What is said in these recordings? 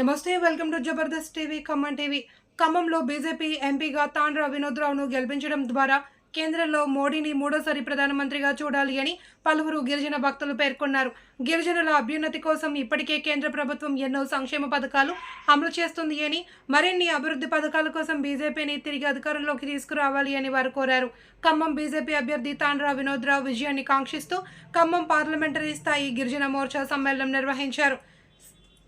నమస్తే welcome to Jabardasth TV Khammam TV. ఖమ్మంలో BJP ఎంపీగా తాండ్ర వినోద్రావును గెలిపించడం ద్వారా కేంద్రంలో మోడీని మూడోసారి ప్రధానమంత్రిగా చూడాలి అని పలువురు గిరిజన భక్తులు పేర్కొన్నారు. గిరిజనుల అభ్యున్నతి కోసం ఇప్పటికే కేంద్ర ప్రభుత్వం ఎన్నో సంక్షేమ పథకాలు అమలు చేస్తుంది అని మరిన్ని అభివృద్ధి పథకాల కోసం బీజేపీని తిరిగి అధికారంలోకి తీసుకురావాలి అని వారు కోరారు. ఖమ్మం బీజేపీ అభ్యర్థి తాండ్రా వినోద్రావు విజయాన్ని కాంక్షిస్తూ ఖమ్మం పార్లమెంటరీ స్థాయి గిరిజన మోర్చా సమ్మేళనం నిర్వహించారు.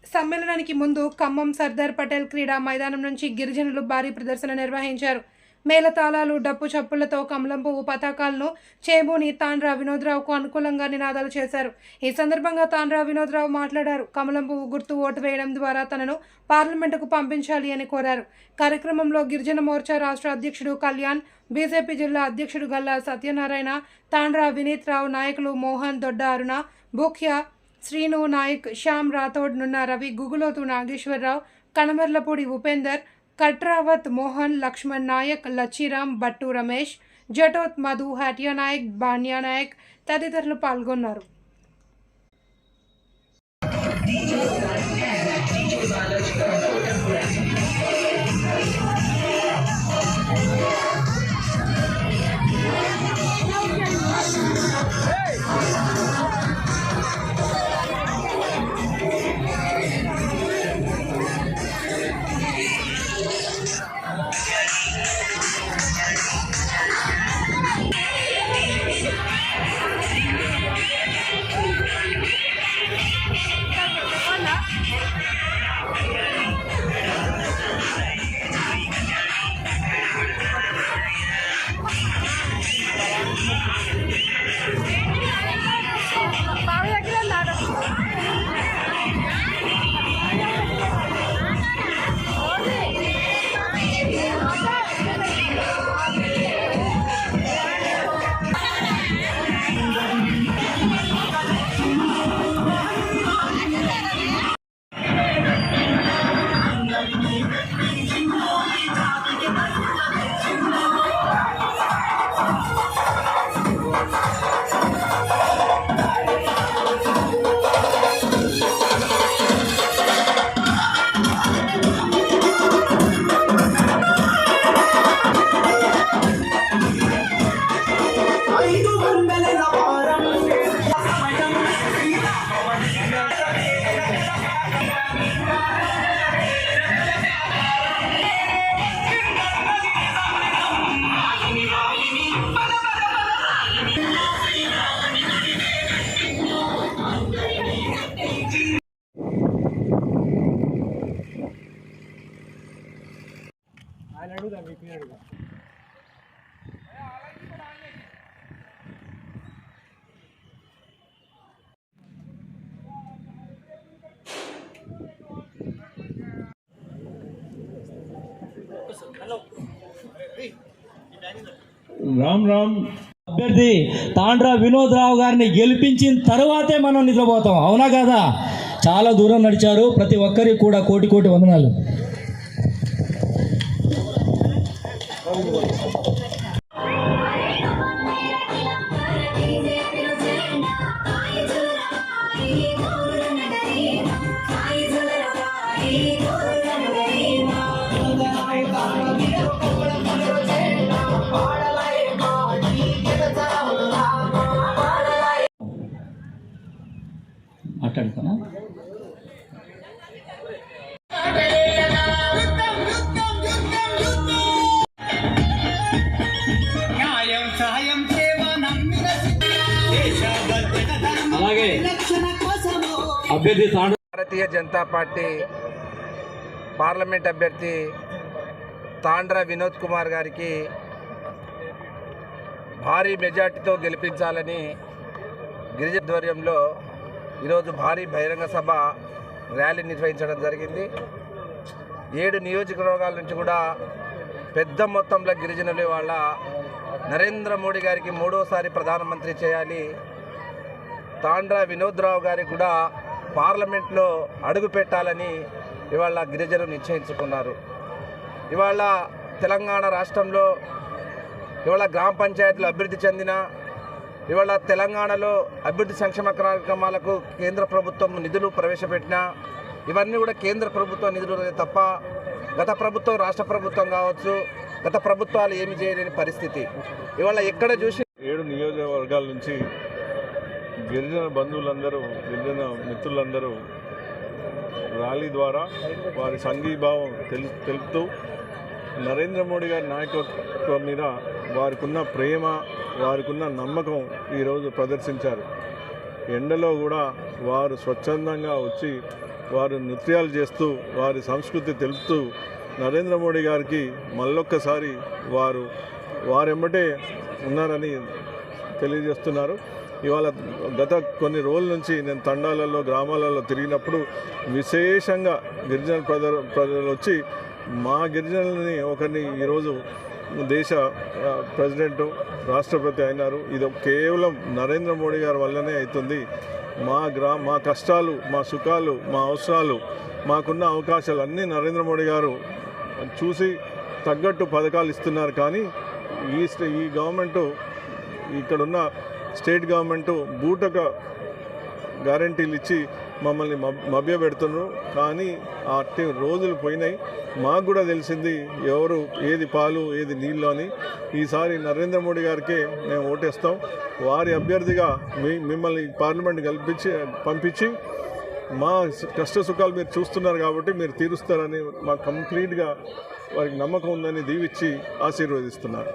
సమ్మేళనానికి ముందు ఖమ్మం సర్దార్ పటేల్ క్రీడా మైదానం నుంచి గిరిజనులు భారీ ప్రదర్శన నిర్వహించారు. మేళతాళాలు డప్పు చప్పులతో కమలం పువ్వు పతాకాలను చేబూని తాండ్రా వినోద్రావుకు అనుకూలంగా నినాదాలు చేశారు. ఈ సందర్భంగా తాండ్రా వినోద్రావు మాట్లాడారు. కమలం పువ్వు గుర్తు ఓటు వేయడం ద్వారా తనను పార్లమెంటుకు పంపించాలి అని కోరారు. కార్యక్రమంలో గిరిజన మోర్చా రాష్ట్ర అధ్యక్షుడు కళ్యాణ్ బీజేపీ జిల్లా అధ్యక్షుడు గల్లా సత్యనారాయణ తాండ్రా వినీత్ రావు నాయకులు మోహన్ దొడ్డ అరుణ బూఖ్యా శ్రీను నాయక్ శ్యామ్ రాథోడ్ నున్న రవి గుగులోతు నాగేశ్వరరావు కనమర్లపూడి ఉపేందర్ కట్రావత్ మోహన్ లక్ష్మణ్ నాయక్ లచ్చిరామ్ భట్టు రమేష్ జటోత్ మధు హటియా నాయక్ బాన్యా నాయక్ తదితరులు పాల్గొన్నారు. రామ్ రామ్. అభ్యర్థి తాండ్రా వినోద్ రావు గారిని గెలిపించిన తర్వాతే మనం నిద్రపోతాం. అవునా కదా? చాలా దూరం నడిచారు. ప్రతి ఒక్కరికి కూడా కోటి కోటి వందనాలు. మాట్లాడుతానా న్యాయం సహాయం సేవ నమ్మిన దేశభద్రత ధర్మ అలాగే అభ్యర్థి తాండ్రా భారతీయ జనతా పార్టీ పార్లమెంట్ అభ్యర్థి తాండ్ర వినోద్ కుమార్ గారికి భారీ మెజార్టీతో గెలిపించాలని గిరిజన ధ్వర్యంలో ఈరోజు భారీ బహిరంగ సభ ర్యాలీ నిర్వహించడం జరిగింది. ఏడు నియోజకవర్గాల నుంచి కూడా పెద్ద మొత్తంలో గిరిజనులు వాళ్ళ నరేంద్ర మోడీ గారికి మూడోసారి ప్రధానమంత్రి చేయాలి. తాండ్రా వినోద్రావు గారికి కూడా పార్లమెంట్లో అడుగు పెట్టాలని ఇవాళ గిరిజనులు నిశ్చయించుకున్నారు. ఇవాళ తెలంగాణ రాష్ట్రంలో ఇవాళ గ్రామ పంచాయతీలు అభివృద్ధి చెందిన ఇవాళ తెలంగాణలో అభివృద్ధి సంక్షేమ కార్యక్రమాలకు కేంద్ర ప్రభుత్వం నిధులు ప్రవేశపెట్టినా ఇవన్నీ కూడా కేంద్ర ప్రభుత్వ నిధులు తప్ప గత ప్రభుత్వం రాష్ట్ర ప్రభుత్వం కావచ్చు గత ప్రభుత్వాలు ఏమి చేయలేని పరిస్థితి. ఇవాళ ఎక్కడ చూసి ఏడు నియోజకవర్గాల నుంచి గిరిజన బంధువులందరూ గిరిజన మిత్రులందరూ ర్యాలీ ద్వారా వారి సంఘీభావం తెలు తెలుపుతూ నరేంద్ర మోడీ గారి నాయకత్వం మీద వారికున్న ప్రేమ వారికున్న నమ్మకం ఈరోజు ప్రదర్శించారు. ఎండలో కూడా వారు స్వచ్ఛందంగా వచ్చి వారు నృత్యాలు చేస్తూ వారి సంస్కృతి తెలుపుతూ నరేంద్ర మోడీ గారికి మళ్ళొక్కసారి వారు వారెమ్మటే ఉన్నారని తెలియజేస్తున్నారు. ఇవాళ గత కొన్ని రోజుల నుంచి నేను తండాలలో గ్రామాలలో తిరిగినప్పుడు విశేషంగా గిరిజన ప్రజలు ప్రజలు వచ్చి మా గిరిజనులని ఒకరిని ఈరోజు దేశ ప్రెసిడెంటు ప్రెసిడెంట్ రాష్ట్రపతి అయినారు. ఇది కేవలం నరేంద్ర మోడీ గారి వల్లనే అవుతుంది. మా గ్రా మా కష్టాలు మా సుఖాలు మా అవసరాలు మాకున్న అవకాశాలు అన్నీ నరేంద్ర మోడీ గారు చూసి తగ్గట్టు పథకాలు ఇస్తున్నారు. కానీ ఈ స్టే- ఈ గవర్నమెంటు ఇక్కడున్న స్టేట్ గవర్నమెంటు బూటక గ్యారంటీలు ఇచ్చి మమ్మల్ని మబ్ మభ్య పెడుతున్నారు. కానీ ఆ రోజులు పోయినాయి. మాకు కూడా తెలిసింది ఎవరు ఏది పాలు ఏది నీళ్ళు అని. ఈసారి నరేంద్ర మోడీ గారికే మేము ఓటేస్తాం. వారి అభ్యర్థిగా మీ మిమ్మల్ని పార్లమెంట్ కల్పించి పంపించి మా కష్ట సుఖాలు మీరు చూస్తున్నారు కాబట్టి మీరు తీరుస్తారని మాకు కంప్లీట్గా వారికి నమ్మకం ఉందని దీవిచ్చి ఆశీర్వదిస్తున్నారు.